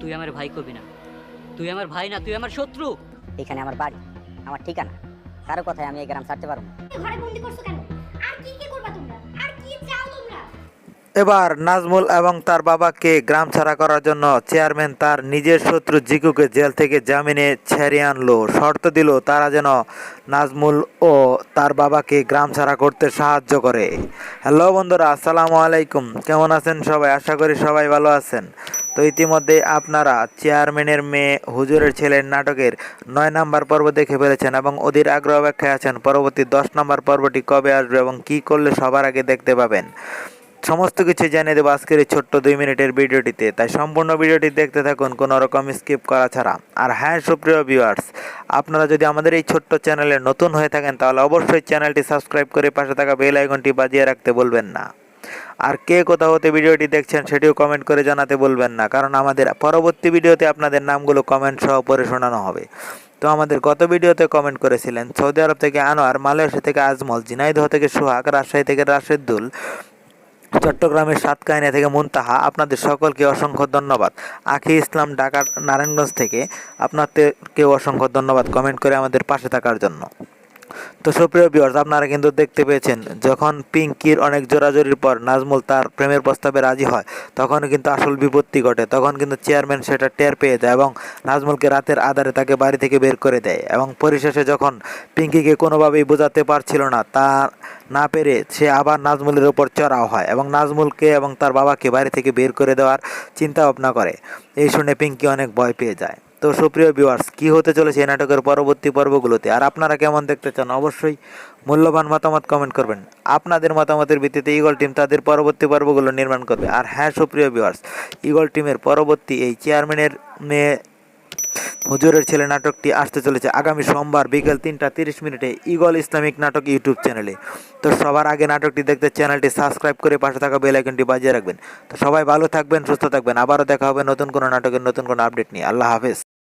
তুই আমার ভাই কবি না। তুই আমার ভাই না তুই আমার শত্রু। এখানে আমার বাড়ি আমার ঠিকানা। কারও কথায় আমি এই গ্রাম ছাড়তে পারব না। ঘরে বন্দি করছ কেন? আর কি কি করবা তোমরা? আর কি চাও তোমরা? এবার নাজমুল এবং তার বাবাকে গ্রাম ছাড়া করার জন্য চেয়ারম্যান তার নিজের শত্রু জিকুকে জেল থেকে জামিনে ছেড়ে আনলো। শর্ত দিল তারা যেন নাজমুল ও তার বাবাকে গ্রাম ছাড়া করতে সাহায্য করে। হ্যালো বন্ধুরা আসসালামু আলাইকুম। কেমন আছেন সবাই? আশা করি সবাই ভালো আছেন। তো ইতিমধ্যে আপনারা চেয়ারম্যানের মেয়ে, হুজুরের ছেলের নাটকের নয় নাম্বার পর্ব দেখে ফেলেছেন এবং অধীর আগ্রহ অপেক্ষায় আছেন। পরবর্তী দশ নাম্বার পর্বটি কবে আসবে এবং কী করলে সবার আগে দেখতে পাবেন? সমস্ত কিছু জানিয়ে দেবো আজকের এই ছোট্ট দুই মিনিটের ভিডিওটিতে। তাই সম্পূর্ণ ভিডিওটি দেখতে থাকুন, কোনো রকম স্কিপ করা ছাড়া। আর হ্যাঁ সুপ্রিয় ভিউয়ার্স আপনারা যদি আমাদের এই ছোট্ট চ্যানেলে নতুন হয়ে থাকেন, তাহলে অবশ্যই চ্যানেলটি সাবস্ক্রাইব করে পাশে থাকা বেল আইকনটি বাজিয়ে রাখতে বলবেন না। আর কে কোথাও হতে ভিডিওটি দেখছেন সেটিও কমেন্ট করে জানাতে বলবেন না, কারণ আমাদের পরবর্তী ভিডিওতে আপনাদের নামগুলো কমেন্ট সহ পড়ে শোনানো হবে। তো আমাদের গত ভিডিওতে কমেন্ট করেছিলেন সৌদি আরব থেকে আনোয়ার, মালয়েশিয়া থেকে আজমল, ঝিনাইদহ থেকে সোহাগ, রাজশাহী থেকে রাশেদুল, চট্টগ্রামের সাতকাইনা থেকে মুনতাহা। আপনাদের সকলকে অসংখ্য ধন্যবাদ। আখি ইসলাম, ঢাকার নারায়ণগঞ্জ থেকে আপনাদেরকেও অসংখ্য ধন্যবাদ কমেন্ট করে আমাদের পাশে থাকার জন্য। তো সুপ্রিয় ভিউয়ার্স আপনারা কিন্তু দেখতে পেয়েছেন, যখন পিঙ্কির অনেক জোরাজোরির পর নাজমুল তার প্রেমের প্রস্তাবে রাজি হয়, তখন কিন্তু আসল বিপত্তি ঘটে। তখন কিন্তু চেয়ারম্যান সেটা টের পেয়ে যায় এবং নাজমুলকে রাতের আধারে তাকে বাড়ি থেকে বের করে দেয় এবং পরিশেষে যখন পিঙ্কিকে কোনোভাবেই বোঝাতে পারছিল না, তা না পেরে সে আবার নাজমুলের ওপর চড়াও হয় এবং নাজমুলকে এবং তার বাবাকে বাড়ি থেকে বের করে দেওয়ার চিন্তা ভাবনা করে। এই শুনে পিঙ্কি অনেক ভয় পেয়ে যায়। তো সুপ্রিয় ভিউয়ার্স কি হতে চলেছে এই নাটকের পরবর্তী পর্বগুলোতে? আর আপনারা কেমন দেখতে চান অবশ্যই মূল্যবান মতামত কমেন্ট করবেন। আপনাদের মতামতের ভিত্তিতে ইগল টিম তাদের পরবর্তী পর্বগুলো নির্মাণ করবে। আর হ্যাঁ সুপ্রিয় ভিউয়ার্স ইগল টিমের পরবর্তী এই চেয়ারম্যানের মেয়ে হুজুরের ছেলে নাটকটি আসতে চলেছে আগামী সোমবার বিকেল তিনটা তিরিশ মিনিটে ইগল ইসলামিক নাটক ইউটিউব চ্যানেলে। তো সবার আগে নাটকটি দেখতে চ্যানেলটি সাবস্ক্রাইব করে পাশে থাকা বেল আইকনটি বাজিয়ে রাখবেন। তো সবাই ভালো থাকবেন, সুস্থ থাকবেন। আবারও দেখা হবে নতুন কোনো নাটকের নতুন কোনো আপডেট নিয়ে। আল্লাহ হাফেজ।